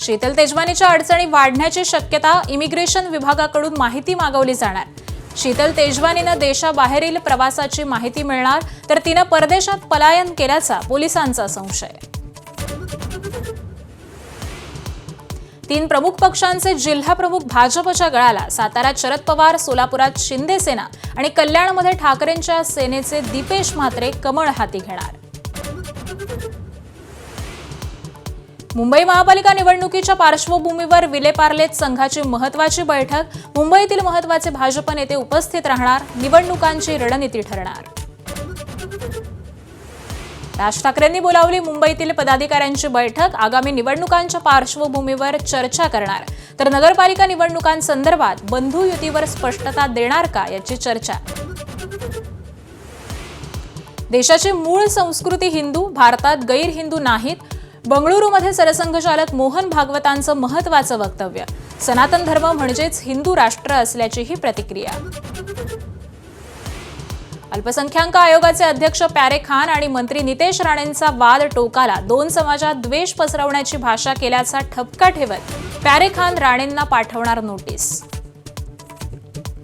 शीतल तेजवानीच्या अडचणी वाढण्याची शक्यता इमिग्रेशन विभागाकडून माहिती मागवली जाणार. शीतल तेजवानीनं देशाबाहेरील प्रवासाची माहिती मिळणार तर तिनं परदेशात पलायन केल्याचा पोलिसांचा संशय. तीन प्रमुख पक्षांचे जिल्हा प्रमुख भाजपच्या गळाला साताऱ्यात शरद पवार सोलापुरात शिंदे सेना आणि कल्याणमध्ये ठाकरेंच्या सेनेचे दीपेश म्हात्रे कमळ हाती घेणार. मुंबई महापालिका निवडणुकीच्या पार्श्वभूमीवर विलेपार्लेत संघाची महत्वाची बैठक. मुंबईतील महत्त्वाचे भाजप नेते उपस्थित राहणार निवडणुकांची रणनीती ठरणार. राज ठाकरेंनी बोलावली मुंबईतील पदाधिकाऱ्यांची बैठक आगामी निवडणुकांच्या पार्श्वभूमीवर चर्चा करणार. तर नगरपालिका निवडणुकांसंदर्भात बंधू युतीवर स्पष्टता देणार का याची चर्चा. देशाची मूळ संस्कृती हिंदू भारतात गैर हिंदू नाहीत बंगळुरूमध्ये सरसंघचालक मोहन भागवतांचं महत्वाचं वक्तव्य. सनातन धर्म म्हणजेच हिंदू राष्ट्र असल्याचीही प्रतिक्रिया. अल्पसंख्याक आयोगाचे अध्यक्ष प्यारे खान आणि मंत्री नितेश राणेंचा वाद टोकाला दोन समाजात द्वेष पसरवण्याची भाषा केल्याचा ठपका ठेवत प्यारे खान राणेंना पाठवणार नोटीस.